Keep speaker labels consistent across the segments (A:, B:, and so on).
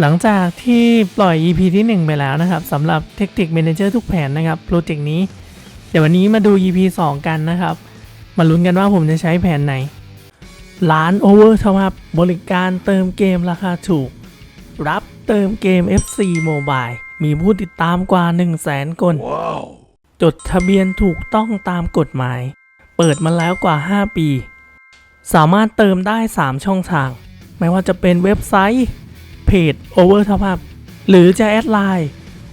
A: หลังจากที่ปล่อย EP ที่ 1 ไปแล้วนะครับสำหรับเทคนิค Manager ทุกแผนนะครับโปรเจกต์นี้ เดี๋ยววันนี้มาดู EP 2 กันนะครับ มาลุ้นกันว่าผมจะใช้แผนไหน ร้าน Over Top Up บริการเติมเกมราคาถูก รับเติมเกม FC Mobile มีผู้ติดตามกว่า 1 0 0 0 0แสนคนจดทะเบียนถูกต้องตามกฎหมาย เปิดมาแล้วกว่า 5 ปี สามารถเติมได้ 3 ช่องทาง ไม่ว่าจะเป็นเว็บไซต์ เพจ Over Top Up หรือจะแอดไลน์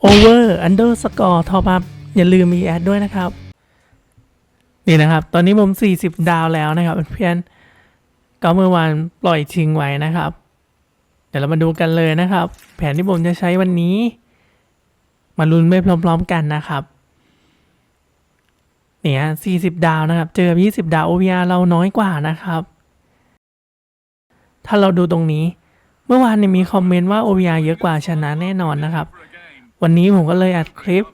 A: Over Underscore Top Up อย่าลืมมีแอดด้วยนะครับ นี่นะครับ ตอนนี้ผม 40 ดาวแล้วนะครับเพื่อนก็เมื่อวานปล่อยทิ้งไว้นะครับ เดี๋ยวเรามาดูกันเลยนะครับ แผนที่ผมจะใช้วันนี้ มาลุ้นไปพร้อมๆกันนะครับเนี่ย40 ดาวนะครับ เจอ 20 ดาว OVR เราน้อยกว่านะครับ ถ้าเราดูตรงนี้ เมื่อวานเนี่ยมีคอมเมนต์ว่า OVR เยอะกว่าชนะแน่นอนนะครับ วันนี้ผมก็เลยอัดคลิป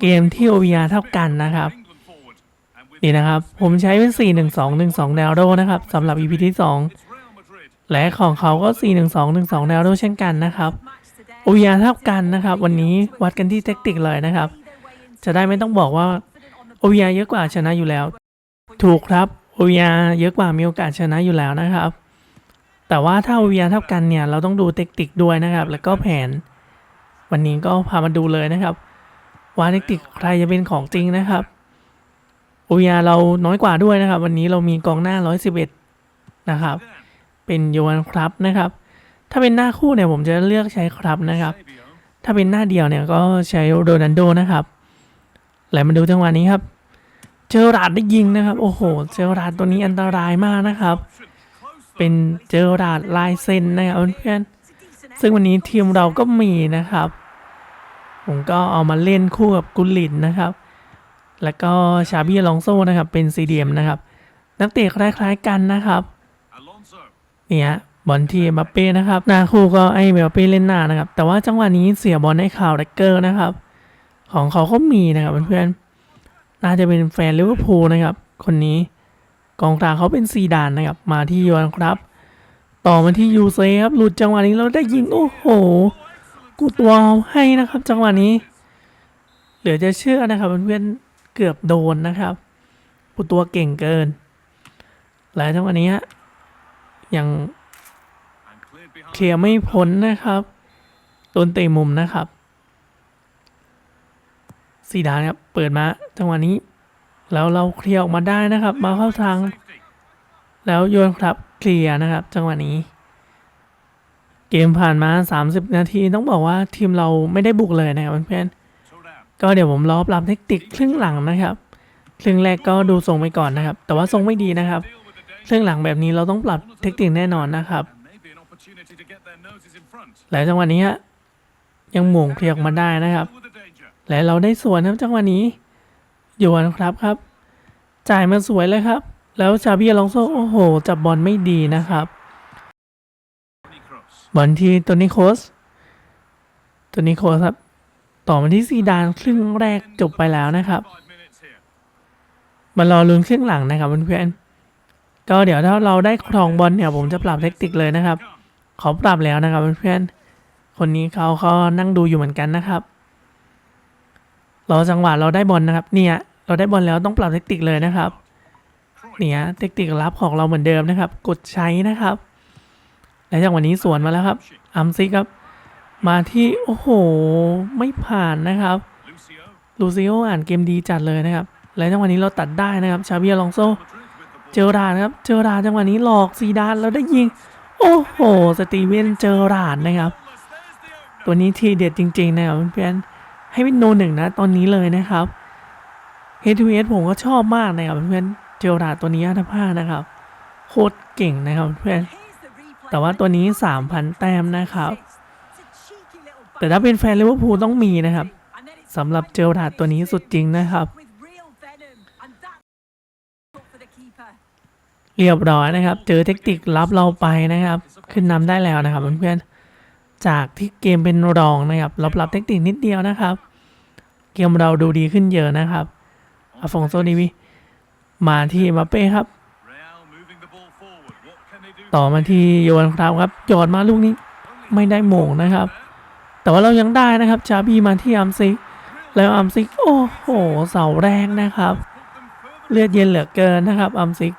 A: เกมที่ OVR เท่ากันนะครับนี่นะครับ ผมใช้เป็น 41212 แนวโรนะครับสำหรับ EP ที่ 2 และของเขาก็ 41212 แนวโรเช่นกันนะครับ OVR เท่ากันนะครับ วันนี้วัดกันที่เทคนิคเลยนะครับ จะได้ไม่ต้องบอกว่า OVR เยอะกว่าชนะอยู่แล้ว ถูกครับ OVR เยอะกว่ามีโอกาสชนะอยู่แล้วนะครับ แต่ว่าถ้า OVR เท่ากันเนี่ยเราต้องดูเทคนิคด้วยนะครับ แล้วก็แผน วันนี้ก็พามาดูเลยนะครับ ว่าเทคนิคใครจะเป็นของจริงนะครับ OVR เราน้อยกว่าด้วยนะครับ วันนี้เรามีกองหน้า 111 นะครับ เป็นโยนครับนะครับ ถ้าเป็นหน้าคู่เนี่ยผมจะเลือกใช้ครับนะครับ ถ้าเป็นหน้าเดียวเนี่ยก็ใช้โรนันโดนะครับแล้วมาดูจังหวะนี้ครับ เจอราดได้ยิงนะครับ โอ้โห เจอราดตัวนี้อันตรายมากนะครับ เป็นเจอราดลายเซ็นนะครับเพื่อนๆซึ่งวันนี้ทีมเราก็มีนะครับ ผมก็เอามาเล่นคู่กับกุลินนะครับ แล้วก็ชาบี้ลองโซนะครับ เป็นซีเดียมนะครับ นักเตะคล้ายๆกันนะครับเนี่ยบอลที่มบัปเป้นะครับหน้าคู่ก็ไอ้เบัปเป้เล่นหน้านะครับ แต่ว่าจังหวะนี้เสียบอลให้ข่าวแร็กเกอร์นะครับ ของเขาก็มีนะครับเพื่อนๆน่าจะเป็นแฟนลิเวอร์พูลนะครับ คนนี้ กองกลางเขาเป็นซีดานนะครับ มาที่ยวนครับ ต่อมาที่ยูเซครับ หลุดจังหวะนี้เราได้ยิง โอ้โห กูตัวให้นะครับ จังหวะนี้ เหลือจะเชื่อนะครับเพื่อนเกือบโดนนะครับกูตัวเก่งเกินและจังหวะนี้ยังเคลียร์ไม่พ้นนะครับโดนเตะมุมนะครับสีดานครับ เปิดมาจังหวะนี้ แล้วเราเคลียร์ออกมาได้นะครับ มาเข้าทาง แล้วโยนครับเคลียร์นะครับ จังหวะนี้ เกมผ่านมา 30 นาทีต้องบอกว่าทีมเราไม่ได้บุกเลยนะครับเพื่อนๆก็เดี๋ยวผมรอปรับเทคนิคครึ่งหลังนะครับครึ่งแรกก็ดูทรงไปก่อนนะครับ แต่ว่าทรงไม่ดีนะครับครึ่งหลังแบบนี้เราต้องปรับเทคนิคแน่นอนนะครับ และจังหวะนี้ยังหม่งเคลียร์ออกมาได้นะครับ และเราได้ส่วนครับจังหวะนี้ โยนครับครับ จ่ายมาสวยเลยครับ แล้วชาบีอลองโซโอ้โห จับบอลไม่ดีนะครับ บอลที่ตัวนิโคสตัวนิโคสครับ ต่อมาที่ซีดานครึ่งแรกจบไปแล้วนะครับมารอลุ้นครึ่งหลังนะครับเพื่อนๆก็เดี๋ยวถ้าเราได้ครองบอลเนี่ยผมจะปรับเทคนิคเลยนะครับขาปรับแล้วนะครับเพื่อนๆคนนี้เขาเขานั่งดูอยู่เหมือนกันนะครับรอจังหวะเราได้บอลนะครับ เนี่ย เราได้บอลแล้วต้องปรับเทคนิคเลยนะครับเนี่ยเทคนิครับของเราเหมือนเดิมนะครับ กดใช้นะครับ และจังหวะนี้สวนมาแล้วครับอัมซิกครับ มาที่โอ้โห ไม่ผ่านนะครับลูซิโออ่านเกมดีจัดเลยนะครับ และจังหวะนี้เราตัดได้นะครับชาเบียลองโซ เจอราดครับ เจอราดจังหวะนี้หลอกซีดานแล้วได้ยิง โอ้โห สตีเวนเจอราดนะครับ ตัวนี้ทีเด็ดจริง ๆ นะครับเพื่อนๆให้เป็นโนหนึ่งนะตอนนี้เลยนะครับ h 2 s ผมก็ชอบมากนะครับเพื่อนเจอราตัวนี้อัตภาพนะครับ โคตรเก่งนะครับเพื่อนแต่ว่าตัวนี้ 3,000 แต้มนะครับ แต่ถ้าเป็นแฟนลิเวอร์พูลต้องมีนะครับสำหรับเจอราตัวนี้สุดจริงนะครับ เรียบร้อยนะครับ เจอเทคนิครับเราไปนะครับ ขึ้นนำได้แล้วนะครับเพื่อนๆจากที่เกมเป็นรองนะครับราปรับเทคนิคนิดเดียวนะครับ เกมเราดูดีขึ้นเยอะนะครับ อาฟงโซดีวีมาที่มาเป้ครับ ต่อมาที่โยนครับครับโยนมาลูกนี้ไม่ได้โหม่งนะครับ แต่ว่าเรายังได้นะครับชาบีมาที่อัมซิกแล้วอัมซิกโอ้โหเสาแรกนะครับ เลือดเย็นเหลือเกินนะครับอัมซิก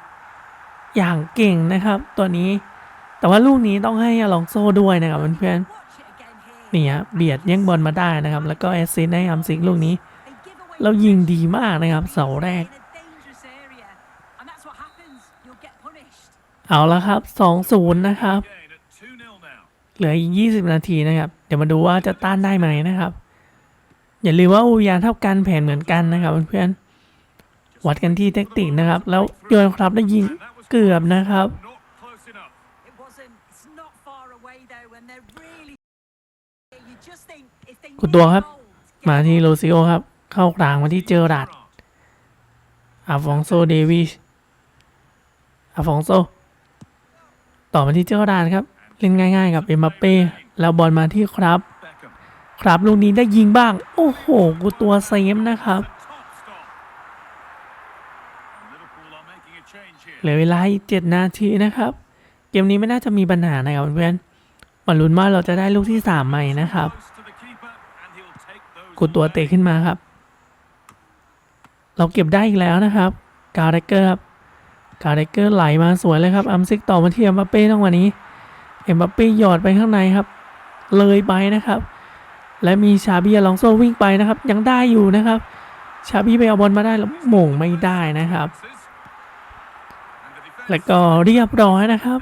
A: อย่างเก่งนะครับ ตัวนี้ แต่ว่าลูกนี้ต้องให้อลองโซ่ด้วยนะครับเพื่อนๆนี่ฮะเบียดแย่งบอลมาได้นะครับ แล้วก็แอสซิสต์ให้อัมซิกลูกนี้ แล้วยิงดีมากนะครับเสาแรก เอาละครับ 2-0 นะครับ เหลืออีก 20 นาทีนะครับ เดี๋ยวมาดูว่าจะต้านได้ไหมนะครับ อย่าลืมว่าอูยาเท่ากันแผนเหมือนกันนะครับเพื่อนๆวัดกันที่เทคนิคนะครับ แล้วโยนครับแล้วยิงเกือบนะครับ
B: คุณตัวครับ
A: มาที่โรซิโอครับ เข้ากลางมาที่เจอราดอาฟองโซเดวิชอาฟองโซ ต่อมาที่เจอราดครับ เล่นง่าย ๆ กับเอ็มบัปเป้แล้วบอลมาที่ครับ ครับลูกนี้ได้ยิงบ้าง โอ้โห กูตัวเซฟนะครับเหลือเวลาอีกเจ็ดนาทีนะครับ เกมนี้ไม่น่าจะมีปัญหานะครับเพื่อนมาลุ้นว่าเราจะได้ลูกที่สามใหม่นะครับ กูตัวเตะขึ้นมาครับ เราเก็บได้อีกแล้วนะครับกาเรเกอร์ครับกาเรเกอร์ไหลมาสวยเลยครับอัมซิกต่อมาที่เอ็มบัปเป้ต้องวันนี้เอ็มบัปเป้หยอดไปข้างในครับ เลยไปนะครับ และมีชาบีอลองโซวิ่งไปนะครับ ยังได้อยู่นะครับ ชาบีไปเอาบอลมาได้แล้วหม่งไม่ได้นะครับ แล้วก็เรียบร้อยนะครับ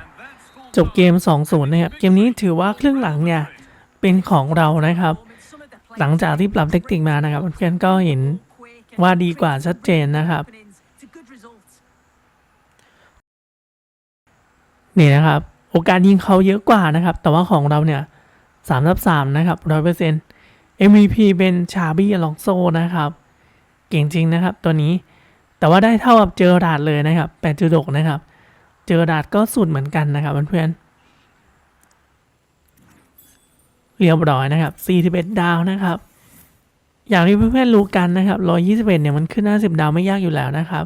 A: จบเกม 2-0 นะครับ เกมนี้ถือว่าครึ่งหลังเนี่ยเป็นของเรานะครับ หลังจากที่ปรับเทคนิคมานะครับเพื่อนก็เห็น ว่าดีกว่าชัดเจนนะครับ นี่นะครับ โอกาสยิงเขาเยอะกว่านะครับ แต่ว่าของเราเนี่ยสามทับสามนะครับร้อยเปอร์เซ็นต์ MVP เป็นชาบี้อลองโซนะครับ เก่งจริงนะครับ ตัวนี้ แต่ว่าได้เท่ากับเจอราดเลยนะครับแปดจุดกนะครับ เจอราดก็สุดเหมือนกันนะครับเพื่อนๆเรียบร้อยนะครับ41ดาวนะครับ อย่างที่เพื่อนๆรู้กันนะครับ121เนี่ยมันขึ้น 50 ดาวไม่ยากอยู่แล้วนะครับ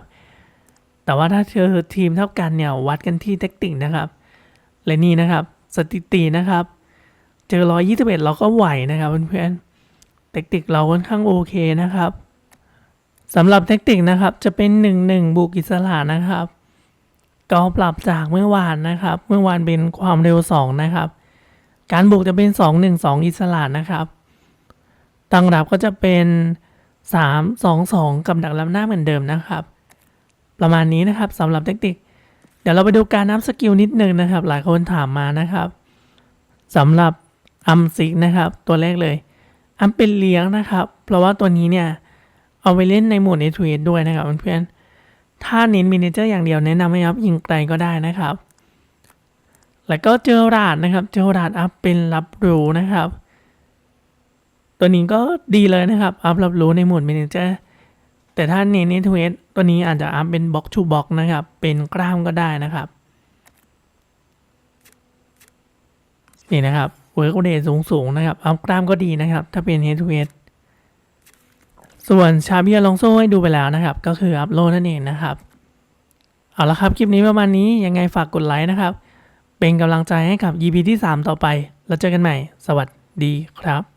A: แต่ว่าถ้าเจอทีมเท่ากันเนี่ยวัดกันที่เทคนิคนะครับ และนี่นะครับสถิตินะครับ เจอ 121 เราก็ไหวนะครับเพื่อนๆเทคนิคเราค่อนข้างโอเคนะครับสำหรับเทคนิคนะครับจะเป็น 1-1บุกอิสระนะครับก็ปรับจากเมื่อวานนะครับ เมื่อวานเป็นความเร็ว 2 นะครับ การบุกจะเป็น 2-1-2 อิสระนะครับ ตั้งรับก็จะเป็น 3-2-2 กับดักล้ำหน้าเหมือนเดิมนะครับ ประมาณนี้นะครับสำหรับเทคนิคเดี๋ยวเราไปดูการนับสกิลนิดนึงนะครับ หลายคนถามมานะครับสำหรับอัมซิกนะครับ ตัวแรกเลย อัมเป็นเลี้ยงนะครับ เพราะว่าตัวนี้เนี่ย เอาไปเล่นในโหมดเนทเวทด้วยนะครับเพื่อนๆถ้าเน้นมินิเจอร์อย่างเดียวแนะนำให้อัพยิงไกลก็ได้นะครับ แล้วก็เจอราดนะครับ เจอราดอัพเป็นรับรู้นะครับ ตัวนี้ก็ดีเลยนะครับอัพรับรู้ในหมวดมินิเจอร์แต่ถ้าเน้นเนทเวทตัวนี้อาจจะอัพเป็นบล็อกทูบล็อกนะครับ เป็นกล้ามก็ได้นะครับ นี่นะครับเวิร์กเดสูงสูงๆนะครับ อัพกล้ามก็ดีนะครับ ถ้าเป็นเฮดทูเฮดส่วนชาเบียลองโซ่ให้ดูไปแล้วนะครับ ก็คืออัพโลนั่นเองนะครับ เอาละครับ คลิปนี้ประมาณนี้ยังไงฝากกดไลค์นะครับ เป็นกำลังใจให้กับ EP ที่ 3 ต่อไป แล้วเจอกันใหม่ สวัสดีครับ